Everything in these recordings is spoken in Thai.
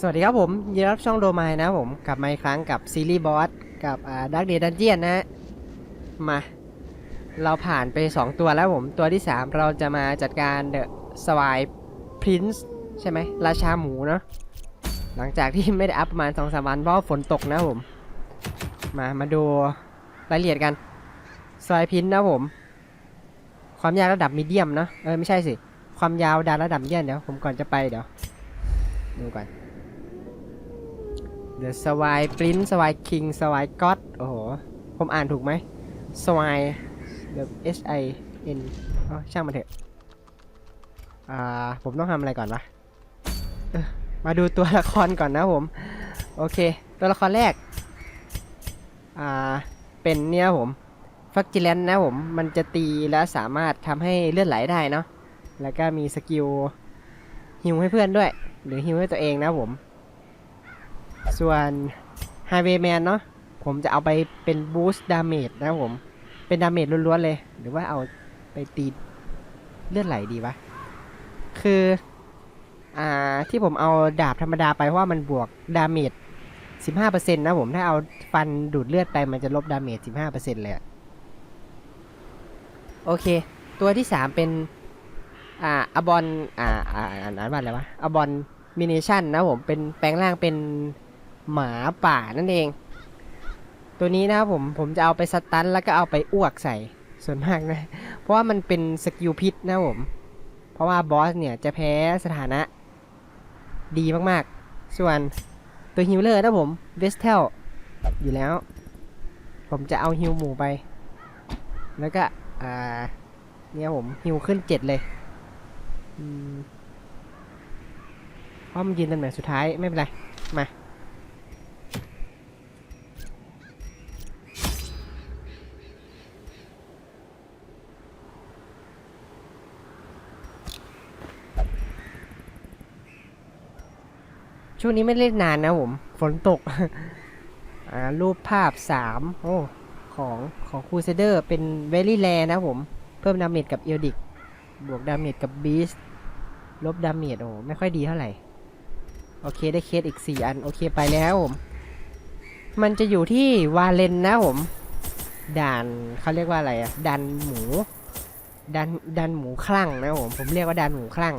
สวัสดีครับผมยินดีรับช่องโดมายนะผมกลับมาอีกครั้งกับซีรีส์บอสกับดักเดย์ดันเจียนนะมา เราผ่านไป 2 ตัวแล้วผมตัวที่ 3 เราจะมาจัดการเดอะสวายพรินซ์ใช่ไหมราชาหมูเนาะหลังจากที่ไม่ได้อัพประมาณ2อสวันเพราะฝนตกนะผม มามาดูรายละเอียดกันสวายพรินซ์นะผม ความยาวระดับมีเดียมเนาะเออไม่ใช่สิ ความยาวดานระดับเดียมเดี๋ยวผมก่อนจะไปเดี๋ยวดูก่อน The s w i Prince s w i King s w i God โอ้โห ผมอ่านถูกไหม s w i The S I N อ๋อช่างมันเถอะ อ่า ผมต้องทำอะไรก่อนวะมาดูตัวละครก่อนนะผม โอเค ตัวละครแรก อ่า เป็นเนี่ยผมฟักจิแลนนะผม มันจะตีและสามารถทำให้เลือดไหลได้เนาะ แล้วก็มีสกิลฮิวให้เพื่อนด้วย หรือฮิวให้ตัวเองนะผม ส่วน Highwayman เนาะผมจะเอาไปเป็นบูสต์ดาเมจนะครับผม เป็นดาเมจล้วนๆเลย หรือว่าเอาไปตีเลือดไหลดีวะ คือ อ่า ที่ผมเอาดาบธรรมดาไปเพราะว่ามันบวกดาเมจ 15%นะผม ถ้าเอาฟันดูดเลือดไปมันจะลบดาเมจ 15%เลยโอเค ตัวที่ 3 เป็น อ่าอบอน อ่า อ่าอ่านว่าอะไรวะอบอนมินิชั่นนะผม เป็นแปลงร่างเป็น หมาป่านั่นเอง ตัวนี้นะครับผมผมจะเอาไปสตันแล้วก็เอาไปอ้วกใส่ส่วนมากนะ เพราะว่ามันเป็นสกิลพิษนะผม เพราะว่าบอสเนี่ยจะแพ้สถานะ ดีมากๆ ส่วนตัวฮิลเลอร์นะผมเวสเทลอยู่แล้ว ผมจะเอาฮิลหมูไป แล้วก็อ่าเนี่ยผมฮิลขึ้นเจ็ดเลยเพราะมันยืนตำแหน่งสุดท้ายไม่เป็นไร มา ช่วงนี้ไม่เล่นนานนะผม ฝนตก อ่า รูปภาพสามโอ้ของของคูเซเดอร์เป็นเวลี่แ e นะผม เพิ่มดาเมจกับเอลดิก บวกดาเมจกับบีสลบดาเมจโอ้ไม่ค่อยดีเท่าไหร่ โอเคได้เคสอีก 4 อัน โอเคไปแล้วผม มันจะอยู่ที่วาเลนนะผม ด่านเขาเรียกว่าอะไรอะดันหมู ดันดันหมูคลั่งนะผม ผมเรียกว่าดันหมูคลั่ง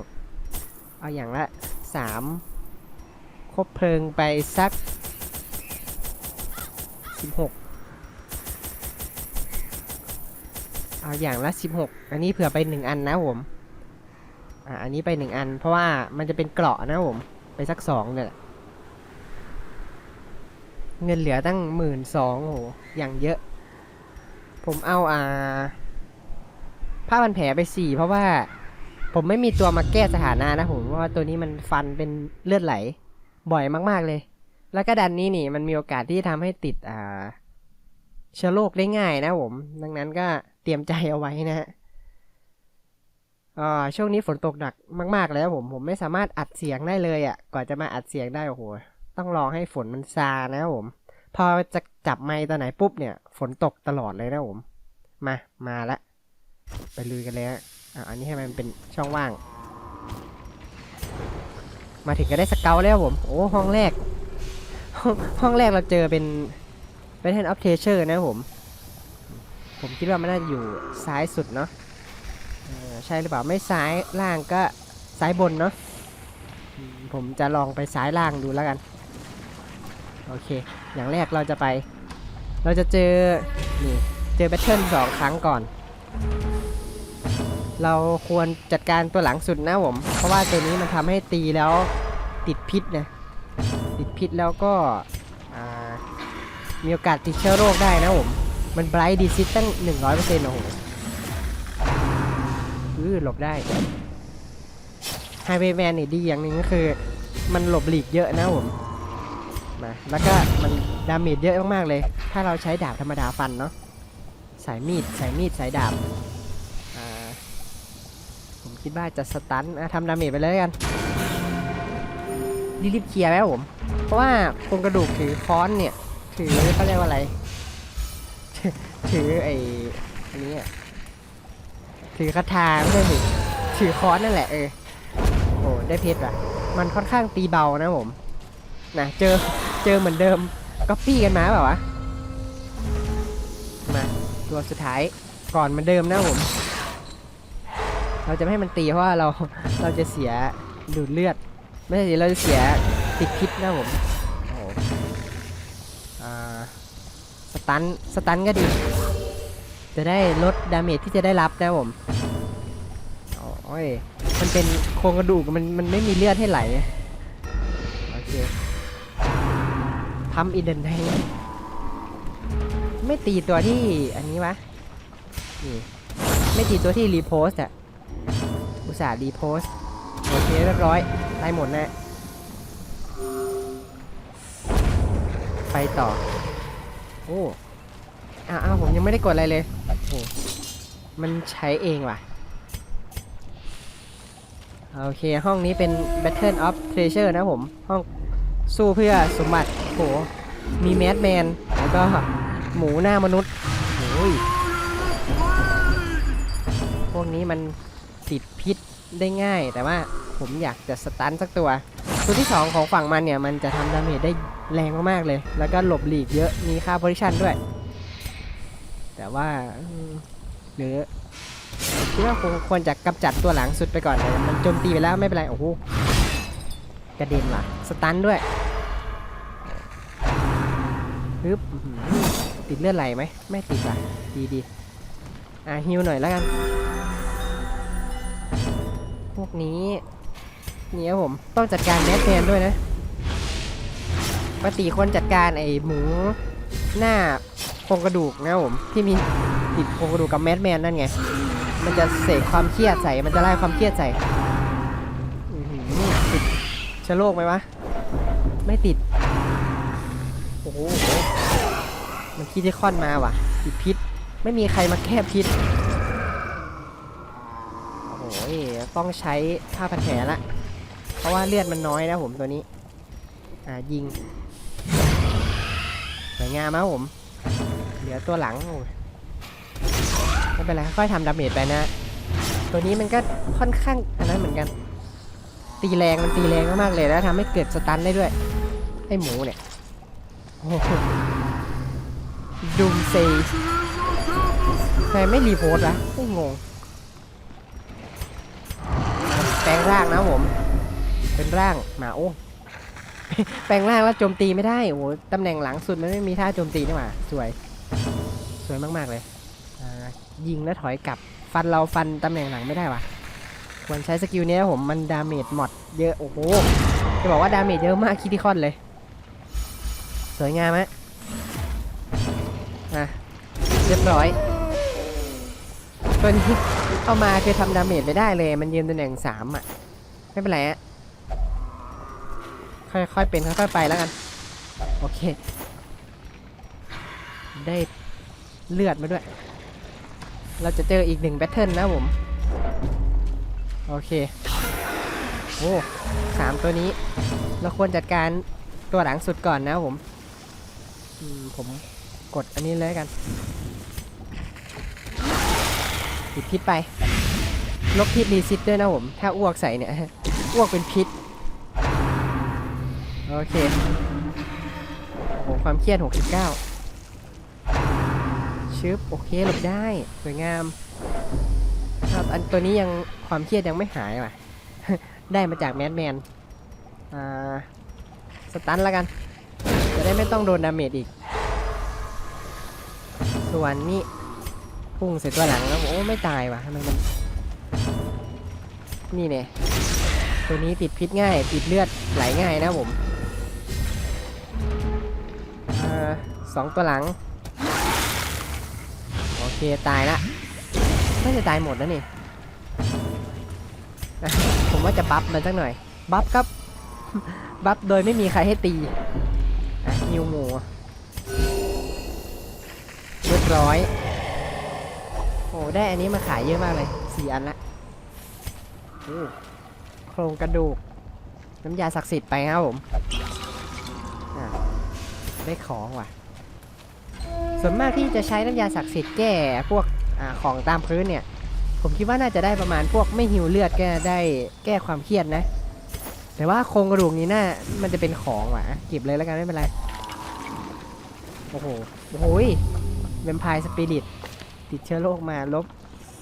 เอาอย่างละสาม ครบเพลิงไปสักสิบหกเอาอย่างละสิบหกอันนี้เผื่อไปหนึ่งอันนะผม อ่า อันนี้ไปหนึ่งอัน เพราะว่ามันจะเป็นเกราะนะผม ไปสักสองเนี่ยเงินเหลือตั้งหมื่นสองโห อย่างเยอะ ผมเอาอ่า ผ้าพันแผลไปสี่เพราะว่า ผมไม่มีตัวมาแก้สถานะนะผมเพราะว่าตัวนี้มันฟันเป็นเลือดไหล บ่อยมาก ๆเลย แล้วก็ดันนี้นี่มันมีโอกาสที่ทำให้ติดอ่าเชื้อโรคได้ง่ายนะผม ดังนั้นก็เตรียมใจเอาไว้นะฮะอ่าช่วงนี้ฝนตกหนักมากๆแล้วผม ผมไม่สามารถอัดเสียงได้เลยอะ่ะ ก่อนจะมาอัดเสียงได้โอ้โห ต้องรอให้ฝนมันซานะครับผม พอจะจับไมค์ตอนไหนปุ๊บเนี่ย ฝนตกตลอดเลยนะผม มา มาละ ไปลุยกันเลยฮะอะอันนี้ให้มันเป็นช่องว่าง มาถึงก็ได้สเกลแล้วผม โอ้ห้องแรก ห้องแรกเราเจอเป็นเป็นแทนออฟเทเชอร์นะผม ผมคิดว่ามันน่าจะอยู่ซ้ายสุดเนาะใช่หรือเปล่าไม่ซ้ายล่างก็ซ้ายบนเนาะผมจะลองไปซ้ายล่างดูแล้วกัน โอเค อย่างแรกเราจะไป เราจะเจอ นี่ เจอแบทเทิลสองครั้งก่อน เราควรจัดการตัวหลังสุดนะผม เพราะว่าตัวนี้มันทำให้ตีแล้วติดพิษนะ ติดพิษแล้วก็มีโอกาสติดเชื้อโรคได้นะผม มันไบรท์ดีซิตตั้ง 100%โอ้โหอือหลบได้ไฮเวย์แมนนี่ดีอย่างหนึ่งก็คือ มันหลบหลีกเยอะนะผมมาแล้วก็มันดาเมจเยอะมากๆเลย ถ้าเราใช้ดาบธรรมดาฟันเนาะสายมีดสายมีดสายดาบ คิดว่าจะสตันอะทำดาเมจไปเลยกันรีบๆเคลียร์แล้วผม เพราะว่าโครงกระดูกถือค้อนเนี่ย ถือเขาเรียกว่าอะไร ถือไอ้อันนี้ถือคาถาไม่ใช่ถือถือค้อนนั่นแหละเออโอ้ได้เพชรอะ มันค่อนข้างตีเบานะผมนะเจอเจอเหมือนเดิมก็ปี้กันมาเปล่าวะมาตัวสุดท้ายก่อนเหมือนเดิมนะผม เราจะไม่ให้มันตีเพราะว่าเราเราจะเสียดูดเลือด ไม่ใช่เราจะเสียติดพิษนะผมโอ้โหอ่าสตันสตันก็ดี จะได้ลดดาเมจที่จะได้รับนะผมโอ้ยมันเป็นโครงกระดูกมันมันไม่มีเลือดให้ไหลโอเคพัมอินเดนไนไม่ตีตัวที่อันนี้วะนี่ไม่ตีตัวที่รีโพส์อะ ตส่าห์รีโพสโอเคเรียบร้อย ได้หมดนะ ไปต่อ โอ้อ้าวอ้าวผมยังไม่ได้กดอะไรเลยโอ้มันใช้เองว่ะ โอเค ห้องนี้เป็น Battle of Treasure นะผม ห้องสู้เพื่อสมบัติโห มีแมดแมน แล้วก็หมูหน้ามนุษย์โอ้ยพวกนี้มัน ติดพิษได้ง่าย แต่ว่าผมอยากจะสตันสักตัว ตัวที่ 2 ของฝั่งมันเนี่ย มันจะทำดาเมจได้แรงมากๆเลย แล้วก็หลบหลีกเยอะมีค่า position ด้วย แต่ว่าหรือคิดว่าคงควรจะกำจัดตัวหลังสุดไปก่อนแต่มันโจมตีไปแล้วไม่เป็นไรโอ้โหกระเด็นว่ะสตันด้วยฮึบติดเลือดไหลไหมไม่ติดว่ะดีดีอะฮิวหน่อยแล้วกัน พวกนี้เนี่ยครับผมต้องจัดการแมสแมนด้วยนะปกติคนจัดการไอ้หมูหน้าโครงกระดูกนะครับผมที่มีติดโครงกระดูกกับแมสแมนนั่นไง มันจะเสกความเครียดใส่มันจะไล่ความเครียดใส่อื้อหือติดชื้อโรคไหมวะไม่ติดโอ้โหมันคิดที่ค่อนมาว่ะติดพิษ ไม่มีใครมาแก้พิษ โอ้โห ต้องใช้ผ้าพันแผลละ เพราะว่าเลือดมันน้อยนะผมตัวนี้ อ่ายิงสวยงามครับผม เหลือตัวหลังไม่เป็นไรค่อยๆทำดาเมจไปนะ ตัวนี้มันก็ค่อนข้างอันนั้นเหมือนกัน ตีแรงมันตีแรงมากๆเลยแล้วทำให้เกิดสตันได้ด้วย ไอ้หมูเนี่ยดุมเซทำไมไม่รีโพสต์วะไม่งง แปลงร่างนะผม เป็นร่างหมาโอ้แปลงร่างแล้วโจมตีไม่ได้โอ้โหตำแหน่งหลังสุดมันไม่มีท่าโจมตีนี่หว่าสวย สวยมากๆเลยยิงแล้วถอยกลับฟันเราฟันตำแหน่งหลังไม่ได้ว่ะควรใช้สกิลนี้ผมมันดาเมจหมดเยอะโอ้โหจะบอกว่าดาเมจเยอะมากคิดที่คอนเลย สวยงามฮะอะเรียบร้อยตัวนี้ เข้ามาคือทำดาเมจไม่ได้เลย มันยืนตำแหน่งสามอะ ไม่เป็นไรอะค่อยๆเป็นค่อยๆไปแล้วกัน โอเค ได้เลือดมาด้วย เราจะเจออีกหนึ่งแบทเทิลนะผม โอเค โอ้สามตัวนี้ เราควรจัดการตัวหลังสุดก่อนนะผม ผมกดอันนี้เลยกัน ปิดพิษไปลบพิษรีซิตด้วยนะผม ถ้าอ้วกใส่เนี่ย อ้วกเป็นพิษ โอเคโอ้โหความเครียด 69 ชึบ โอเค หลบได้ สวยงามครับอันตัวนี้ยังความเครียดยังไม่หายว่ะ ได้มาจากแมดแมน อ่า สตันแล้วกัน จะได้ไม่ต้องโดนดาเมจอีก ส่วนนี้ พุ่งเสร็จตัวหลังแล้วโอ้ไม่ตายว่ะทำไมมันนี่เนี่ยตัวนี้ติดพิษง่าย ติดเลือดไหลง่ายนะผมอสองตัวหลัง โอเค ตายละไม่จะตายหมดแล้วนี่ ผมว่าจะบัฟมันสักหน่อย บัฟครับ บัฟโดยไม่มีใครให้ตีนิวหมูเรียบร้อย อ้ได้อันนี้มาขายเยอะมากเลยสี่อันละโอ้โครงกระดูก น้ำยาศักดิ์สิทธิ์ไปครับผมอะได้ของว่ะ ส่วนมากที่จะใช้น้ำยาศักดิ์สิทธิ์แก้พวกอาของตามพื้นเนี่ย ผมคิดว่าน่าจะได้ประมาณพวกไม่หิวเลือดแก้ได้แก้ความเครียดนะ แต่ว่าโครงกระดูกนี้น่ามันจะเป็นของว่ะเก็บเลยแล้วกันไม่เป็นไร โอ้โห โอ้โหเวมไพร์สปิริต ติดเชื้อโรคมาลบ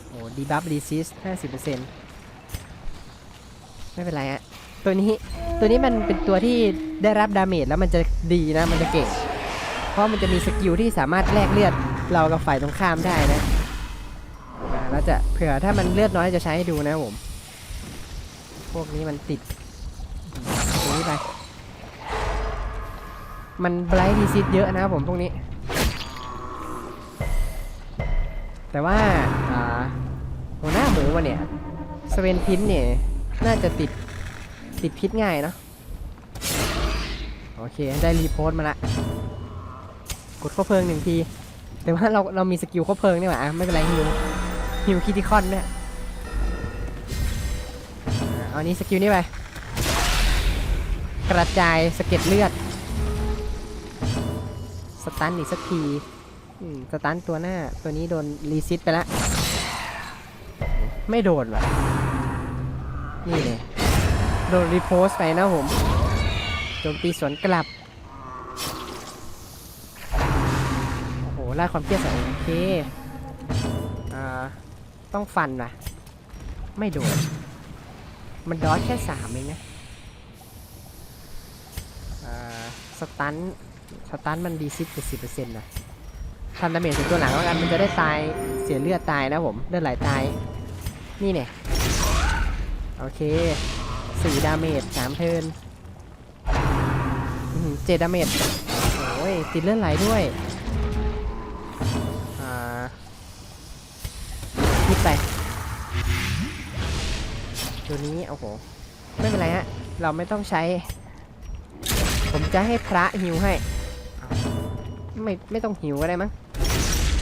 โอ้ดีบัฟรีซิสห้าสิบเปอร์เซ็นต์ไม่เป็นไรอะตัวนี้ตัวนี้มันเป็นตัวที่ได้รับดาเมจแล้วมันจะดีนะมันจะเก่ง เพราะมันจะมีสกิลที่สามารถแลกเลือดเรากับฝ่ายตรงข้ามได้นะแล้วจะเผื่อถ้ามันเลือดน้อยจะใช้ให้ดูนะผม พวกนี้มันติดตรงนี้ไป มันไบรท์ดีซิตเยอะนะผมพวกนี้ แต่ว่าอ่าหัวหน้าหมูมันเนี่ยสเวนพินเนี่ยน่าจะติดติดพิษง่ายเนาะโอเค ได้รีโพสต์มาละกดข้อเพลิงหนึ่งที แต่ว่าเราเรามีสกิลข้อเพลิงนี่หว่าอะไม่เป็นไรฮิวฮิวคิติคอนเนี่ยอะเอานี้สกิลนี้ไปกระจายสะเก็ดเลือด สตันอีกสักทีอืม สตันตัวหน้าตัวนี้โดนรีซิตไปแล้ว ไม่โดนว่ะ นี่เลยโดนรีโพสต์ไปนะผมโจมตีสวนกลับ โอ้โหไล่ความเครียดใส่โอเคอ่าต้องฟันว่ะ ไม่โดน มันดอทแค่สามเองนะอ่าสตันสตันมันดีซิปเจ็ดสิบเปอร์เซ็นต์นะ ทำดาเมจถึงตัวหลังแล้วกันมันจะได้ตายเสียเลือดตายนะผมเลือดไหลตาย นี่เนี่ยโอเคสี่ดาเมจสามเทินเจ็ดดาเมจโอ้ยติดเลือดไหลด้วยอ่าคิดไปตัวนี้โอ้โหไม่เป็นไรฮะเราไม่ต้องใช้ ผมจะให้พระฮิวให้ ไม่ไม่ต้องหิวก็ได้มั้ง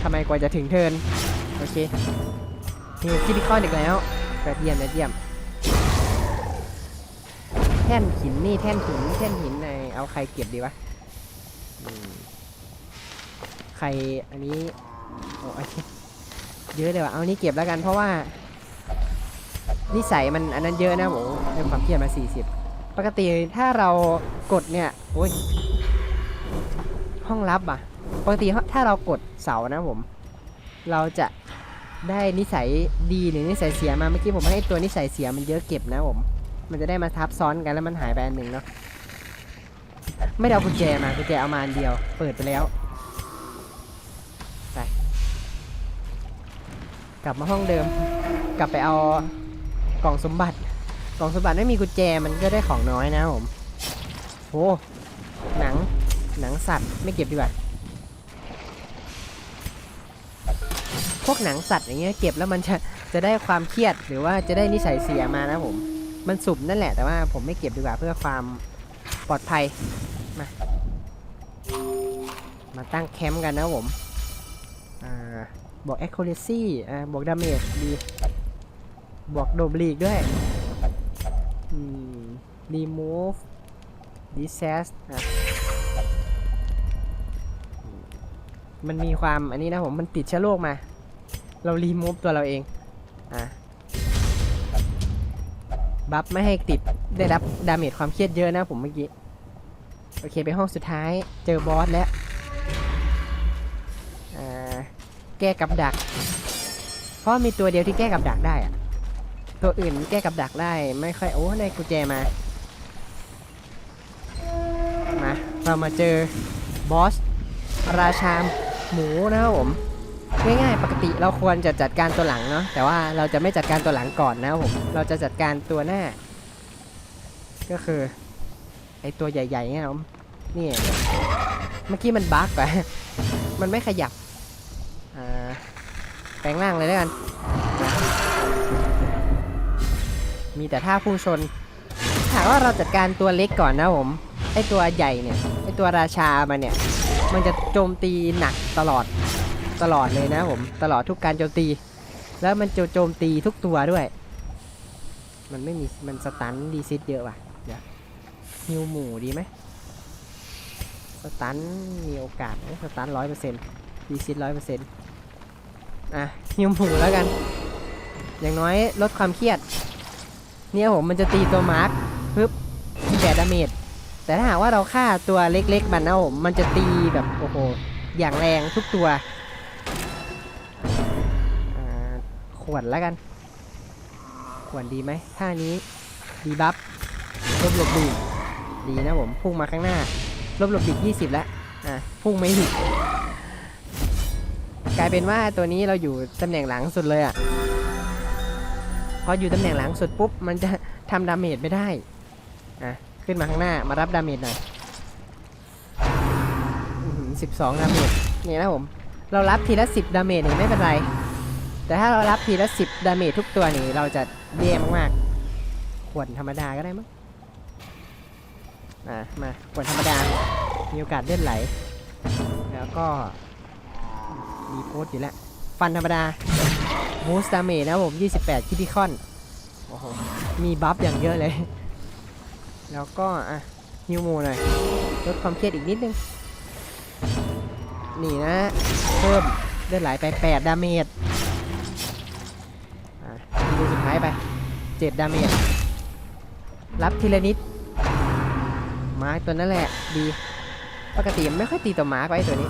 ทำไมกว่าจะถึงเทินโอเคฮิวคิดคอนอีกแล้วยอดเยี่ยมยอดเยี่ยม แท่นหินนี่แท่นหินแท่นหินในเอาใครเก็บดีวะใครอันนี้โอ้ยเยอะเลยว่ะเอาอันนี้เก็บแล้วกันเพราะว่านิสัยมันอันนั้นเยอะนะผมเรื่องความเครียดมา 40 ปกติถ้าเรากดเนี่ย โอ้ย ห้องลับอะ ปกติถ้าเรากดเสานะผม เราจะได้นิสัยดีหรือนิสัยเสียมาเมื่อกี้ผมให้ตัวนิสัยเสียมันเยอะเก็บนะผมมันจะได้มาทับซ้อนกันแล้วมันหายไปอันหนึ่งเนาะไม่ได้เอากุญแจมากุญแจเอามาอันเดียว เปิดไปแล้วไปกลับมาห้องเดิม กลับไปเอากล่องสมบัติ กล่องสมบัติไม่มีกุญแจมันก็ได้ของน้อยนะผมโอ้หนังหนังสัตว์ไม่เก็บดีกว่า วกหนังสัตว์อย่างเงี้ยเก็บแล้วมันจะจะได้ความเครียดหรือว่าจะได้นิสัยเสียมานะผม มันสุ่มนั่นแหละแต่ว่าผมไม่เก็บดีกว่าเพื่อความปลอดภัย มา มาตั้งแคมป์กันนะผม อ่าบวก accuracy อ่าบวก damage ดีบวกโดบลีกด้วยอืม remove disaster อะมันมีความอันนี้นะผม มันติดเชื้อโรคมา เรารีมูฟตัวเราเอง อะ บัฟไม่ให้ติดได้รับดาเมจความเครียดเยอะนะผมเมื่อกี้ โอเคไปห้องสุดท้ายเจอบอสแล้ว อ่า แก้กับดัก เพราะมีตัวเดียวที่แก้กับดักได้อะตัวอื่นแก้กับดักได้ไม่ค่อย โอ้ได้กุญแจมา มา เรามาเจอบอส ราชาหมูนะครับผม ง่ายๆ ปกติเราควรจะจัดการตัวหลังเนาะแต่ว่าเราจะไม่จัดการตัวหลังก่อนนะครับผมเราจะจัดการตัวหน้า ก็คือไอตัวใหญ่ๆเนี่ยครับนี่เมื่อกี้มันบั๊กไปมันไม่ขยับอ่าแปลงร่างเลยแล้วกัน มีแต่ท่าพุ่งชนหากว่าเราจัดการตัวเล็กก่อนนะผมไอตัวใหญ่เนี่ยไอตัวราชามันเนี่ยมันจะโจมตีหนักตลอด ตลอดเลยนะผมตลอดทุกการโจมตี แล้วมันจะโจมตีทุกตัวด้วย มันไม่มีมันสตันดีซิตเยอะว่ะเดี๋ยวฮิวหมูดีไหมสตันมีโอกาสสตันร้อยเปอร์เซ็นต์ดีซิตร้อยเปอร์เซ็นต์อะฮิวหมูแล้วกัน อย่างน้อยลดความเครียด เนี่ยผมมันจะตีตัวมาร์คปึ๊บ48ดาเมจแต่ถ้าหากว่าเราฆ่าตัวเล็กๆมันนะผมมันจะตีแบบโอ้โหอย่างแรงทุกตัว ขวดแล้วกัน ขวดดีไหมท่านี้ดีบัฟลบหลบดีดีนะผม พุ่งมาข้างหน้า ลบหลบดีก20แล้วอะพุ่งไม่ถึงกลายเป็นว่าตัวนี้เราอยู่ตำแหน่งหลังสุดเลยอะพออยู่ตำแหน่งหลังสุดปุ๊บ มันจะทำดาเมจไม่ได้อะขึ้นมาข้างหน้ามารับดาเมจหน่อยสิบสองดาเมจนี่นะผม เรารับทีละสิบดาเมจนี่ไม่เป็นไร แต่ถ้าเรารับทีละสิบดาเมจทุกตัวนี่เราจะแย่มากๆขวดธรรมดาก็ได้มั้งอะมาขวดธรรมดา มีโอกาสเล่นไหล แล้วก็มีโพสต์อยู่แล้ว ฟันธรรมดาบูสต์ดาเมจนะผม 28คิติคอนโอ้โหมีบัฟอย่างเยอะเลย แล้วก็อะฮิวโมหน่อยลดความเครียดอีกนิดนึง นี่นะ เพิ่มเลือดไหลไป 8 ดาเมจ ดูสุดท้ายไป7ดาเมจรับทีละนิดมาตัวนั่นแหละดีปกติไม่ค่อยตีตัวมาไว้ตัวนี้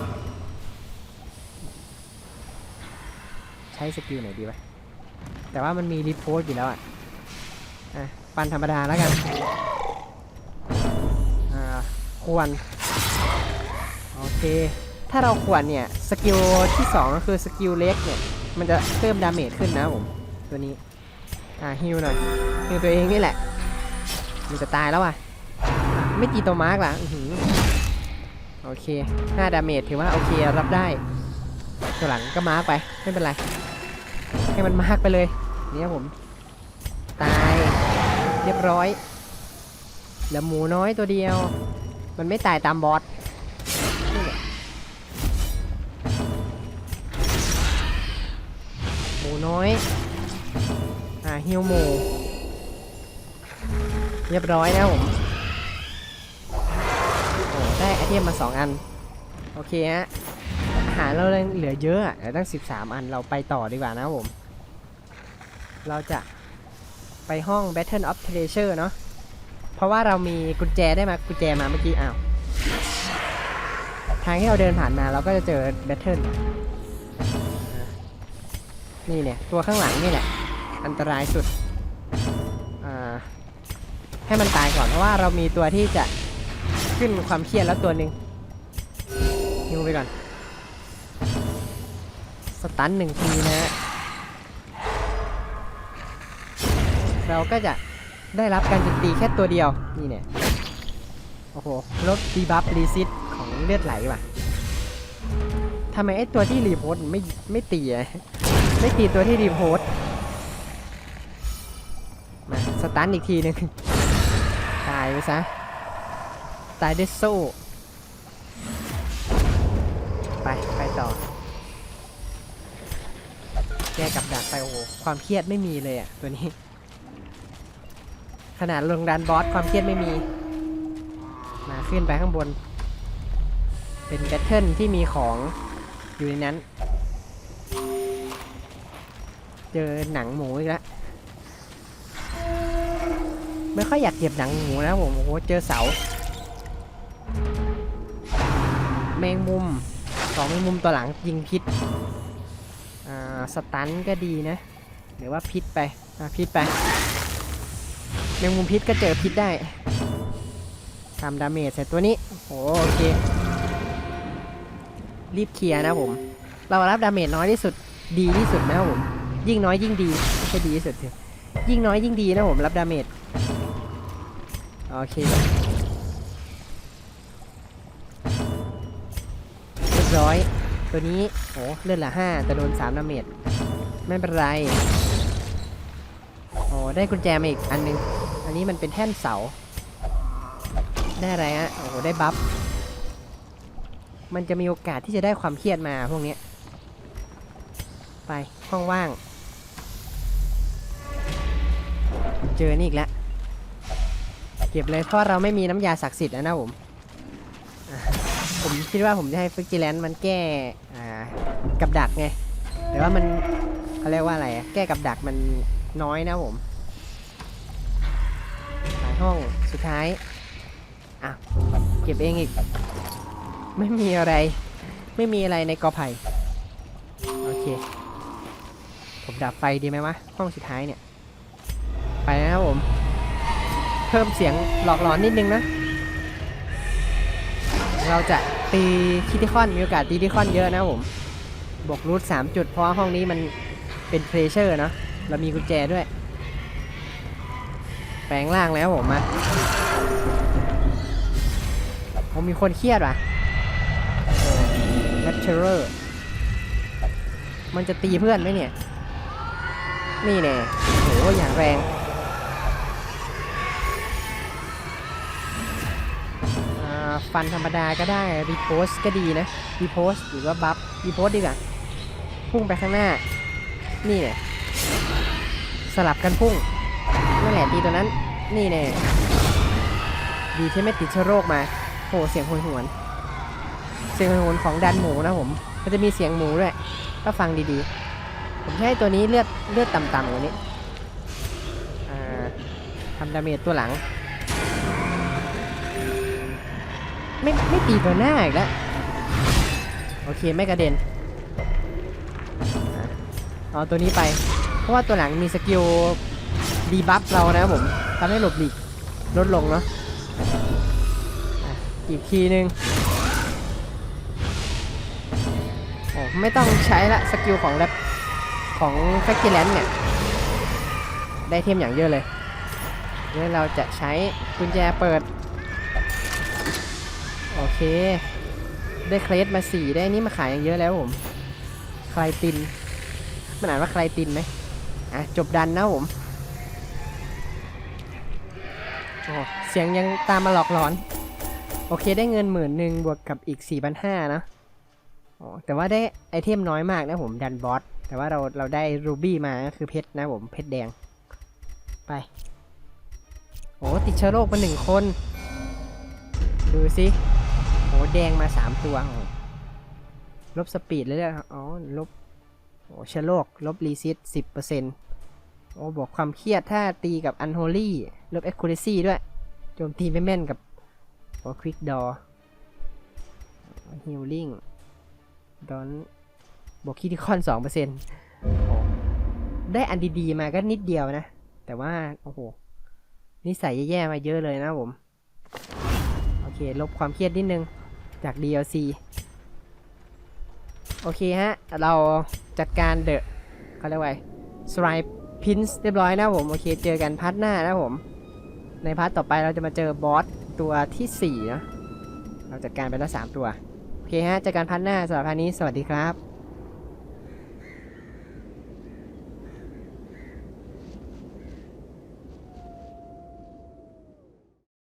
ใช้สกิลไหนดีวะแต่ว่ามันมีรีโพสต์อยู่แล้วอะอะปันธรรมดาแล้วกันอ่าควรโอเค ถ้าเราควรเนี่ย สกิลที่ 2 ก็คือสกิลเล็กเนี่ย มันจะเพิ่มดาเมจขึ้นนะผม ตัวนี้ อ่าฮิวหน่อยฮิวตัวเองนี่แหละมันจะตายแล้วอะ ไม่ตีตัวมาร์กล่ะอือหือโอเค5ดาเมจถือว่าโอเครับได้ตัวหลังก็มาร์กไปไม่เป็นไร ให้มันมาร์กไปเลยเนี่ยผม ตายเรียบร้อยเหลือหมูน้อยตัวเดียว มันไม่ตายตามบอสหมูน้อย อ่าฮิวหมูเรียบร้อยนะผมโอ้ได้ไอเทมมา2อัน โอเคฮะอาหารเราเหลือเยอะเหลือตั้ง13อันเราไปต่อดีกว่านะผม เราจะไปห้อง Battle of Treasure เนาะเพราะว่าเรามีกุญแจได้มากุญแจมาเมื่อกี้อ้าวทางที่เราเดินผ่านมาเราก็จะเจอ Battle นี่เนี่ย ตัวข้างหลังนี่แหละ อันตรายสุดให้มันตายก่อนเพราะว่าเรามีตัวที่จะขึ้นความเครียดแล้วตัวหนึ่งฮิวไปก่อน สตันหนึ่งทีนะฮะเราก็จะได้รับการโจมตีแค่ตัวเดียว นี่เนี่ย โอ้โห ลดดีบัฟรีซิตของเลือดไหลว่ะทำไมไอ้ตัวที่รีโพสต์ไม่ไม่ตีอะไม่ตีตัวที่รีโพสต์ สตันอีกทีหนึงตายไปซะ ตายด้วยโซ่ ไป ไปต่อ แก้กับดักไปโอ้โห ความเครียดไม่มีเลยอะตัวนี้ ขนาดลงดันบอสความเครียดไม่มี มาขึ้นไปข้างบน เป็นแบทเทิลที่มีของอยู่ในนั้น เจอหนังหมูอีกแล้ว ไม่ค่อยอยากเก็บหนังหมูนะผมโอ้โหเจอเสาแมงมุมสองแมงมุมตัวหลังยิงพิษอ่าสตันก็ดีนะหรือว่าพิษไปอ่าพิษไปแมงมุมพิษก็เจอพิษได้ทำดาเมจใส่ตัวนี้โอ้โอเค รีบเคลียร์นะผม เรารับดาเมจน้อยที่สุดดีที่สุดนะผม ยิ่งน้อยยิ่งดีไม่ใช่ดีที่สุดเถอะยิ่งน้อยยิ่งดีนะผมรับดาเมจ โอเคเรียบร้อย ตัวนี้โอ้เลือดละห้าแต่โดนสามดาเมจไม่เป็นไรโอ้ได้กุญแจมาอีกอันนึง อันนี้มันเป็นแท่นเสา ได้อะไรฮะโอ้ได้บัฟมันจะมีโอกาสที่จะได้ความเครียดมาพวกนี้ ไปห้องว่าง เจอนี่อีกแล้ว เก็บเลยเพราะเราไม่มีน้ำยาศักดิ์สิทธิ์แล้วนะผม ผมคิดว่าผมจะให้ฟิกจิแลนมันแก้กับดักไงแต่ว่ามันเขาเรียกว่าอะไร แก้กับดักมันน้อยนะผมหลายห้องสุดท้ายอะเก็บเองอีก ไม่มีอะไร ไม่มีอะไรในกอไผ่โอเค ผมดับไฟดีไหมวะ ห้องสุดท้ายเนี่ย ไปนะครับผม เพิ่มเสียงหลอกหลอนนิดนึงนะ เราจะตีคิติคอนมีโอกาสตีคิติคอนเยอะนะผม บวกรูทสามจุด เพราะห้องนี้มันเป็นเพรเชอร์เนาะเรามีกุญแจด้วย แปลงร่างแล้วผมมาผมมีคนเครียดว่ะนัทเชอร์มันจะตีเพื่อนไหมเนี่ย นี่แน่โหอย่างแรง ฟันธรรมดาก็ได้รีโพสก็ดีนะรีโพสหรือว่าบัฟรีโพสดีกว่าพุ่งไปข้างหน้า นี่เนี่ยสลับกันพุ่งนั่นแหละตีตัวนั้น นี่แน่ดีที่ไม่ติดเชื้อโรคมาโหเสียงโหยหวนเสียงโหยหวนของดันหมูนะผมมันจะมีเสียงหมูด้วยถ้าฟังดีๆ ผมให้ตัวนี้เลือดเลือดต่ำๆกว่านี้ทำดาเมจตัวหลัง ไม่ไม่ตีตัวหน้าอีกแล้วโอเคไม่กระเด็นเอาตัวนี้ไป เพราะว่าตัวหลังมีสกิลดีบัฟเรานะครับผมทำให้หลบหลีกลดลงเนาะอีกทีนึงโอ้ไม่ต้องใช้ละสกิลของแรปของแฟกเกแลนเนี่ย ได้เทมอย่างเยอะเลยเดี๋ยวเราจะใช้กุญแจเปิด ได้เครสมาสี่ได้อนี้มาขายอย่างเยอะแล้วผมใครตินมันอ่านว่าใครตินไหมอะจบดันนะผมโอ้เสียงยังตามมาหลอกหลอน โอเคได้เงินหมื่นหนึ่งบวกกับอีก4 5 0 0นะอ๋อแต่ว่าได้ไอเทมน้อยมากนะผมดันบอสแต่ว่าเราเราได้รูบี้มาก็คือเพชรนะผมเพชรแดง ไปโอ้ติดเชื้อโรคมาหนึ่งคน ดูสิ โอ้แดงมาสามตัวลบสปีดเลยเลยอ๋อ ลบโอ้ชื้อโรคลบรีซิตสิบเปอร์เซ็นต์โอ้บวกความเครียดถ้าตีกับอันโฮลี่ลบเอ็กคูเรซี่ด้วย โจมตีไม่แม่นกับโอ้ควิกดอฮิลลิ่งดอนบวกคิติคอนสองเปอร์เซ็นต์ได้อันดีๆมาก็นิดเดียวนะ แต่ว่า โอ้โห นิสัยแย่ๆมาเยอะเลยนะผม โอเค ลบความเครียดนิดนึง จาก DLC โอเคฮะ เราจัดการเดอะเขาเรียกว่าสไ i ป์พินส์เรียบร้อยนะผม โอเค เจอกันพาร์ทหน้านะผม ในพาร์ทต่อไปเราจะมาเจอบอสตัวที่4นะเราจัดการไปแล้ว3ตัว โอเคฮะเจอกันพาร์ทหน้าสำหรับพาร์ทนี้สวัสดีครับ